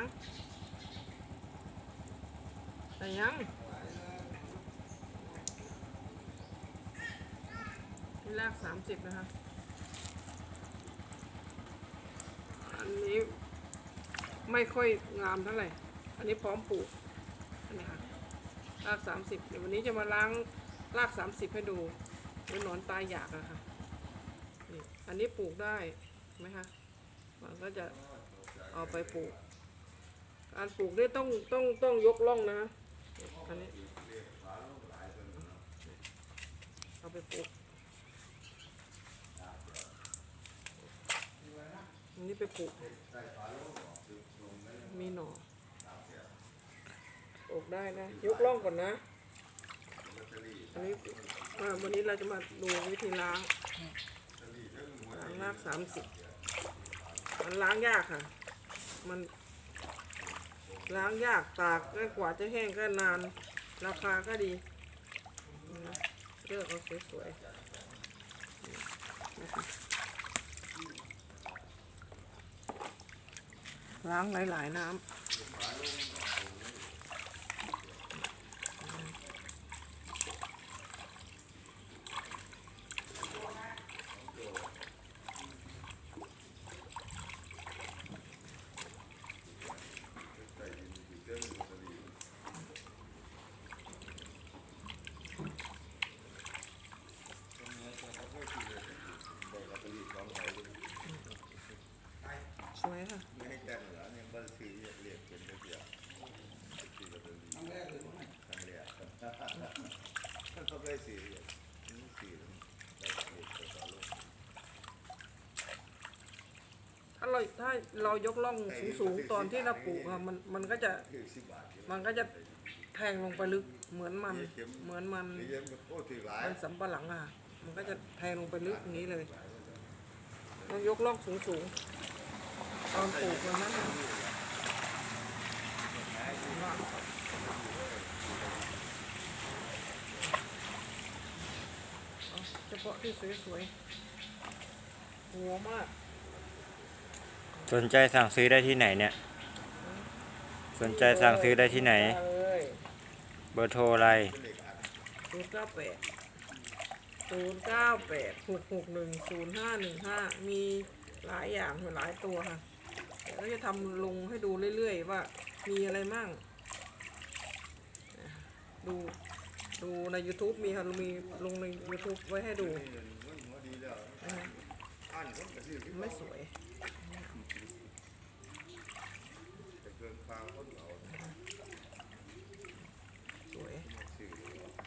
ยังใส่ยังนี่แรกสามสิบนะคะอันนี้ไม่ค่อยงามเท่าไหร่ อันนี้พร้อมปลูกนนี้ค่ะรากสามสิบเดี๋ยววันนี้จะมาล้างรากสามสิบให้ดูเป็นหนอนตายอยากอะค่ะนี่อันนี้ปลูกได้ไหมคะมันก็จะเอาไปปลูก การปลูกนี่ต้องต้องต้องยกล่องนะอันนี้เอาไปปลูกอันนี้ไปปลูก มีหน่อปลูกได้นะ ยกล่องก่อนนะ อันนี้วันนี้เราจะมาดูวิธีล้างล้างรากสามสิบมันล้างยากค่ะ มัน ล้างยากตากก็กว่าจะแห้งก็นาน ราคาก็ดีนะเลือกเอาสวยๆนะคะล้างหลายๆน้ำสวย ค่ะ ไม่ให้แต่งเหรอเนี่ยบ้านซื้อเรียกเป็นระเบียบซื้อลอตเตอรี่ครั้งแรกเลยมั้งครั้งแรกท่านเขาได้สี่เรียกนี่สี่แล้วได้เรียกต่อต่อลงถ้าเราถ้าเรายกล่องสูงๆตอนที่เราปลูกอะมันมันก็จะคือสิบบาทเดียวมันก็จะแทงลงไปลึกเหมือนมัน เหมือนมันนี่ยังโอ้ถือหลายมันสำปะหลังอะมันก็จะแทงลงไปลึกอย่างนี้เลย ต้องยกล่องสูงๆ ตอนปลูกมันนะเอาเฉพาะที่สวยๆหัวมาก สนใจสั่งซื้อได้ที่ไหนเนี่ย สนใจสั่งซื้อได้ที่ไหน เลยเบอร์โทรอะไรเป็นเหล็กอัดศูนย์เก้าแปดศูนย์เก้าแปดหกหกหนึ่งศูนย์ห้าหนึ่งห้ามีหลายอย่างหลายตัวค่ะ เดี๋ยวจะทำลงให้ดูเรื่อยๆว่ามีอะไรมั่ง ดูดูใน YouTube มีค่ะมีลงใน YouTube ไว้ให้ดู ไม่สวย